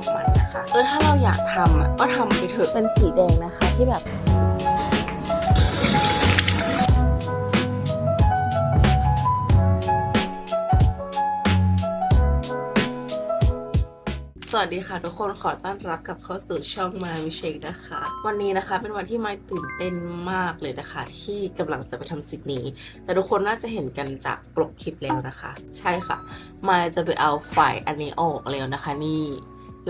อบมันนะคะเออถ้าเราอยากทำอะก็ทำไปเถอะเป็นสีแดงนะคะที่แบบสวัสดีค่ะทุกคนขอต้อนรับกลับเข้าสู่ช่องมาวิเชกนะคะ วันนี้นะคะเป็นวันที่ไม่ตื่นเต้นมากเลยนะคะ ที่กำลังจะไปทำสิ่งนี้ แต่ทุกคนน่าจะเห็นกันจากปกคลิปแล้วนะคะ ใช่ค่ะมายจะไปเอาไฟล์อันนี้ออกแล้วนะคะ นี่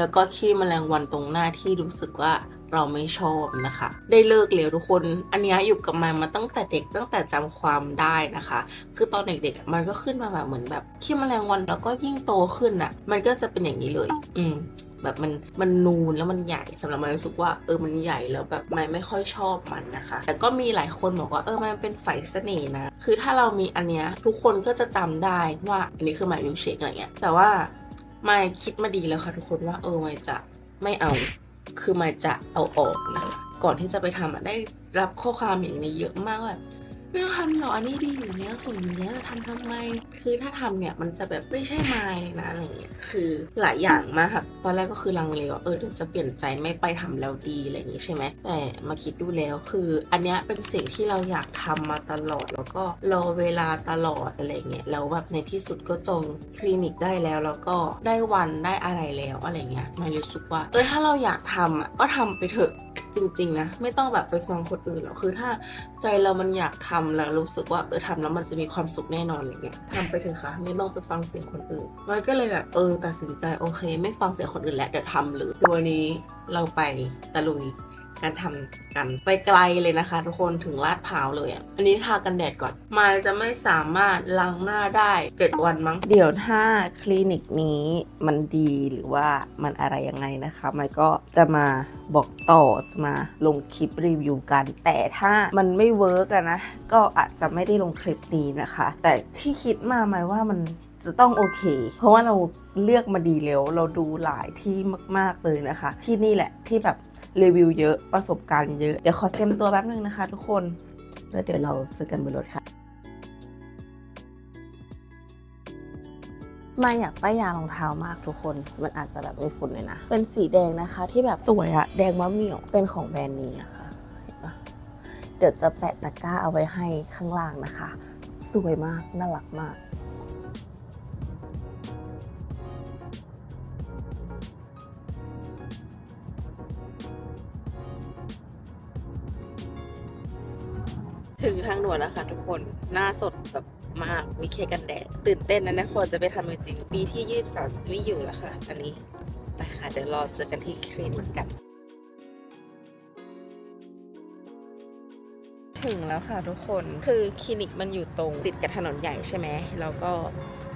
แล้วก็ขี้แมลงวันตรงหน้าที่รู้สึกว่าเราไม่ชอบนะคะ ได้เลิกแล้วทุกคน อันนี้อยู่กับมันมาตั้งแต่เด็กตั้งแต่จำความได้นะคะ คือตอนเด็กๆมันก็ขึ้นมาแบบเหมือนแบบขี้แมลงวันแล้วก็ยิ่งโตขึ้นอะ มันก็จะเป็นอย่างนี้เลย อืมแบบมันมันนูนแล้วมันใหญ่สำหรับมันรู้สึกว่าเออมันใหญ่แล้วแบบมันไม่ค่อยชอบมันนะคะ แต่ก็มีหลายคนบอกว่าเออมันเป็นไฝเสน่ห์นะ คือถ้าเรามีอันเนี้ยทุกคนก็จะจำได้ว่าอันนี้คือหมายมิลเชคอะไรเงี้ยแต่ว่า ไม่คิดมาดีแล้วค่ะทุกคนว่าเออไม่จะไม่เอา คือไม่จะเอาออกนะคะก่อนที่จะไปทำอะได้รับข้อความอย่างนี้เยอะมากแบบ ม่ต้องทำหรอกอันนี้ดีอยู่แล้วสวยอยู่แล้วจะทำทำไม คือถ้าทำเนี่ยมันจะแบบไม่ใช่ไม้นะอะไรเงี้ยคือหลายอย่างมากค่ะตอนแรกก็คือลังเลว่าเออเดี๋ยวจะเปลี่ยนใจไม่ไปทำแล้วดีอะไรอย่างงี้ใช่ไหมแต่มาคิดดูแล้วคือ อันเนี้ยเป็นสิ่งที่เราอยากทำมาตลอดแล้วก็รอเวลาตลอดอะไรเงี้ยแล้วแบบในที่สุดก็จงคลินิกได้แล้วแล้วก็ได้วันได้อะไรแล้วอะไรเงี้ยไม่รู้สึกว่าเออถ้าเราอยากทำอะก็ทำไปเถอะจริง ๆ นะ ไม่ต้องแบบไปฟังคนอื่นหรอกคือถ้าใจเรามันอยากทำแล้วรู้สึกว่าเออทำแล้วมันจะมีความสุขแน่นอนอะไรเงี้ยทำไปเถอะค่ะ ไม่ต้องไปฟังเสียงคนอื่นมันก็เลยแบบเออตัดสินใจโอเค ไม่ฟังเสียงคนอื่นแล้วเดี๋ยวทำเลยโดยวันนี้เราไปตะลุย การทำกันไปไกลเลยนะคะ ทุกคนถึงลาดพร้าวเลยอะ อันนี้ทากันแดดก่อน มาจะไม่สามารถล้างหน้าได้เจ็ดวันมั้ง เดี๋ยวถ้าคลินิกนี้มันดีหรือว่ามันอะไรยังไงนะคะมันก็จะมาบอกต่อจะมาลงคลิปรีวิวกัน แต่ถ้ามันไม่เวิร์กอะนะ ก็อาจจะไม่ได้ลงคลิปนี้นะคะ แต่ที่คิดมาหมายว่ามัน จะต้องโอเค เพราะว่าเราเลือกมาดีแล้ว เราดูหลายที่มาก ๆ เลยนะคะ ที่นี่แหละที่แบบรีวิวเยอะประสบการณ์เยอะ เดี๋ยวขอเตรียมตัวแป๊บนึงนะคะทุกคน แล้วเดี๋ยวเราเจอกันบนรถค่ะไม่อยากป้ายยารองเท้ามากทุกคน มันอาจจะแบบมีฝุ่นเลยนะ เป็นสีแดงนะคะที่แบบสวยอะแดงมะเหมี่ยว เป็นของแบรนด์นี้นะคะเห็นปะเดี๋ยวจะแปะตะกร้าเอาไว้ให้ข้างล่างนะคะ สวยมาก น่ารักมาก ถึงทางด่วนแล้วค่ะทุกคน หน้าสดแบบมาก มีเคกันแดด ตื่นเต้นนะนะคนจะไปทำจริงปีที่ยี่สิบสามไม่อยู่แล้วค่ะอันนี้ ไปค่ะ เดี๋ยวรอเจอกันที่คลินิกกัน ถึงแล้วค่ะทุกคน คือคลินิกมันอยู่ตรงติดกับถนนใหญ่ใช่ไหม แล้วก็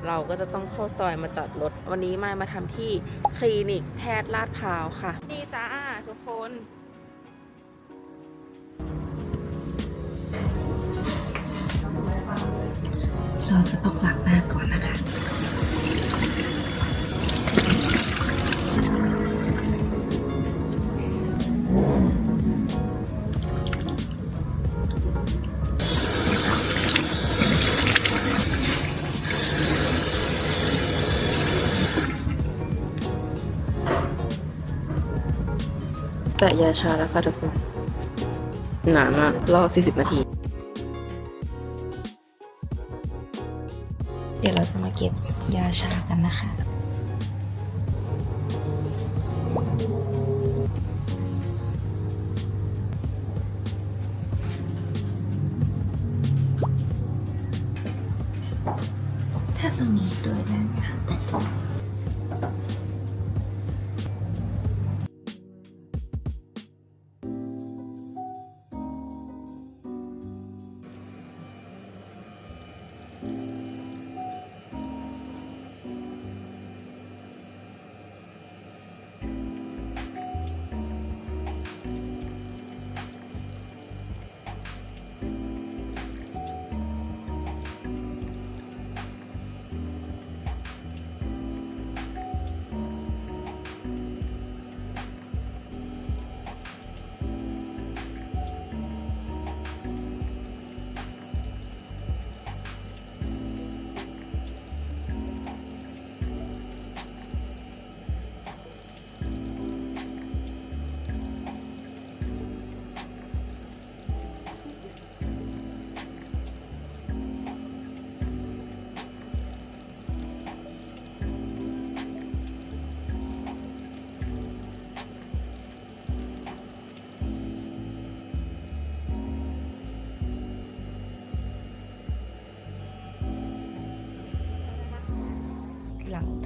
เราก็จะต้องเข้าซอยมาจอดรถ วันนี้มามาทำที่คลินิกแพทย์ลาดพร้าวค่ะ นี่จ้าทุกคน จะต้องล้างหน้าก่อนนะคะ แปะยาชาแล้วค่ะทุกคนนานมากรอ 40 นาที ดี๋ยวเราจะมาเก็บยาชากันนะคะ ถ้าตรงนี้ด้วยได้ไหมคะ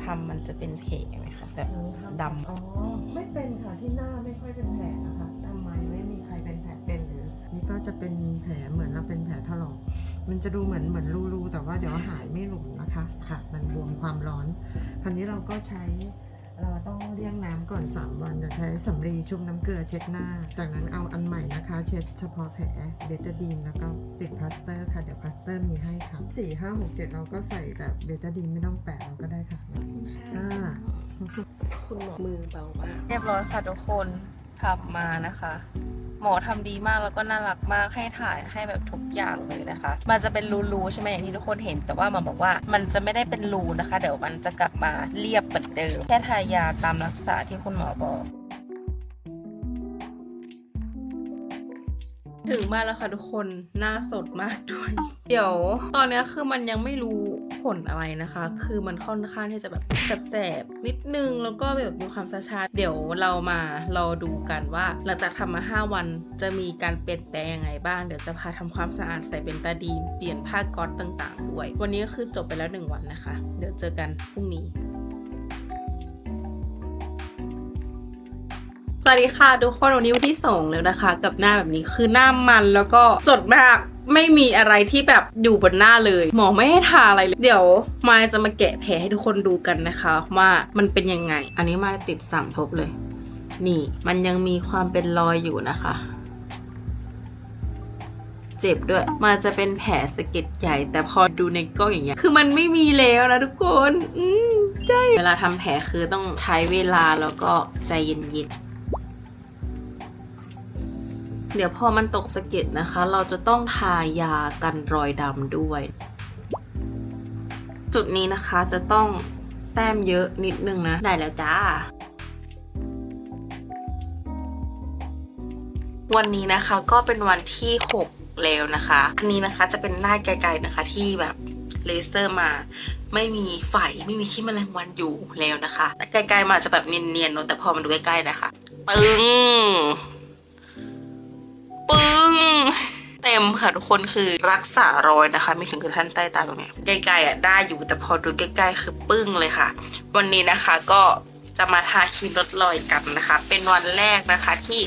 ทำมันจะเป็นแผลไหมคะแบบดำอ๋อไม่เป็นค่ะที่หน้าไม่ค่อยเป็นแผลนะคะทำไมไม่มีใครเป็นแผลเป็นหรือนี่ก็จะเป็นแผลเหมือนเราเป็นแผลถลอกมันจะดูเหมือนเหมือนรูๆแต่ว่าเดี๋ยวหายไม่หลุมนะคะค่ะ มันบวมความร้อน คราวนี้เราก็ใช้เราต้องเลี่ยง ก่อน 3 วันจะใช้สำลีชุบน้ำเกลือเช็ดหน้า จากนั้นเอาอันใหม่นะคะ เช็ดเฉพาะแผลเบตาดีนแล้วก็ติดพลาสเตอร์ค่ะ เดี๋ยวพลาสเตอร์มีให้ค่ะสี่ห้าหกเจ็ดเราก็ใส่แบบเบตาดีนไม่ต้องแปะเราก็ได้ค่ะอ่าคุณหมอมือเบามากเรียบร้อยค่ะทุกคนทำมานะคะ หมอทำดีมากแล้วก็น่ารักมากให้ถ่ายให้แบบทุกอย่างเลยนะคะ มันจะเป็นรูๆใช่ไหมอย่างที่ทุกคนเห็น แต่ว่าหมอบอกว่ามันจะไม่ได้เป็นรูนะคะ เดี๋ยวมันจะกลับมาเรียบเหมือนเดิมแค่ทายาตามรักษาที่คุณหมอบอกถึงบ้าแล้วค่ะทุกคนหน้าสดมากด้วย เดี๋ยว ตอนนี้คือมันยังไม่รู้ ผลอะไรนะคะ คือมันค่อนข้างที่จะแบบแสบๆนิดนึง แล้วก็แบบมีความชาๆเดี๋ยวเรามารอดูกันว่าหลังจากทำมา 5 วันจะมีการเปลี่ยนแปลงยังไงบ้าง เดี๋ยวจะพาทำความสะอาดใส่เบนตาดีนเปลี่ยนผ้าก๊อตต่าง ๆ ด้วย วันนี้ก็คือจบไปแล้ว 1 วันนะคะ เดี๋ยวเจอกันพรุ่งนี้สวัสดีค่ะทุกคนวันนี้วันที่สองแล้วนะคะ กับหน้าแบบนี้คือหน้ามันแล้วก็สดมาก ไม่มีอะไรที่แบบอยู่บนหน้าเลย หมอไม่ให้ทาอะไรเลย เดี๋ยวมายจะมาแกะแผลให้ทุกคนดูกันนะคะ ว่ามันเป็นยังไง อันนี้มายติดสามทบเลย นี่ มันยังมีความเป็นรอยอยู่นะคะ เจ็บด้วย มันจะเป็นแผลสะเก็ดใหญ่ แต่พอดูในกล้องอย่างเงี้ย คือมันไม่มีแล้วนะทุกคน อืมใช่ เวลาทำแผลคือต้องใช้เวลาแล้วก็ใจเย็นๆ เดี๋ยวพอมันตกสะเก็ดนะคะ เราจะต้องทายากันรอยดำด้วย จุดนี้นะคะจะต้องแต้มเยอะนิดนึงนะ ได้แล้วจ้า วันนี้นะคะก็เป็นวันที่ 6 แล้วนะคะ อันนี้นะคะจะเป็นหน้าไกลๆนะคะที่แบบเลเซอร์มาไม่มีไฝไม่มีขี้แมลงวันอยู่แล้วนะคะ แต่ไกลๆมาจะแบบเนียนๆเนอะแต่พอมาดูใกล้ๆนะคะ ปึ้ง ปึ้ง เต็มค่ะทุกคนคือรักษารอยนะคะ ไม่ถึงกับท่านใต้ตาตรงเนี้ยไกลๆอะได้อยู่แต่พอดูใกล้ๆ คือปึ้งเลยค่ะ วันนี้นะคะก็จะมาทาครีมลดรอยกันนะคะ เป็นวันแรกนะคะที่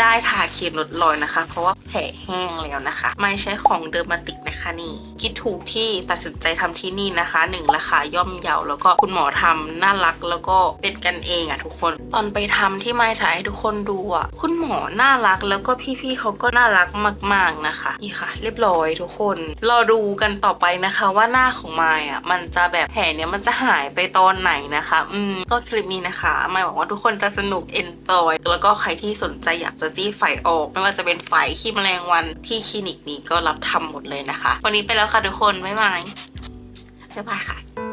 ได้ทาครีมลดรอยนะคะ เพราะว่าแผลแห้งแล้วนะคะ ไม่ใช่ของเดอร์มาติกนะคะนี่ คิดถูกที่ตัดสินใจทำที่นี่นะคะหนึ่งราคาย่อมเยาแล้วก็คุณหมอทำน่ารักแล้วก็เป็นกันเองอะทุกคน ตอนไปทำที่ไม่ถ่ายให้ทุกคนดูอะคุณหมอน่ารักแล้วก็พี่ๆเขาก็น่ารักมาก ๆนะคะนี่ค่ะ เรียบร้อยทุกคนรอดูกันต่อไปนะคะว่าหน้าของไมายอะมันจะแบบแผลเนี้ยมันจะหายไปตอนไหนนะคะ อืมก็คลิปนี้นะคะ ไมายหวังว่าทุกคนจะสนุกเอนจอยแล้วก็ใครที่สนใจอยากจะจี้ไฟออก ไม่ว่าจะเป็นไฟขี้แมลงวันที่คลินิกนี้ก็รับทำหมดเลยนะคะ วันนี้ไปแล้วค่ะทุกคน บ๊ายบาย บ๊ายบายค่ะ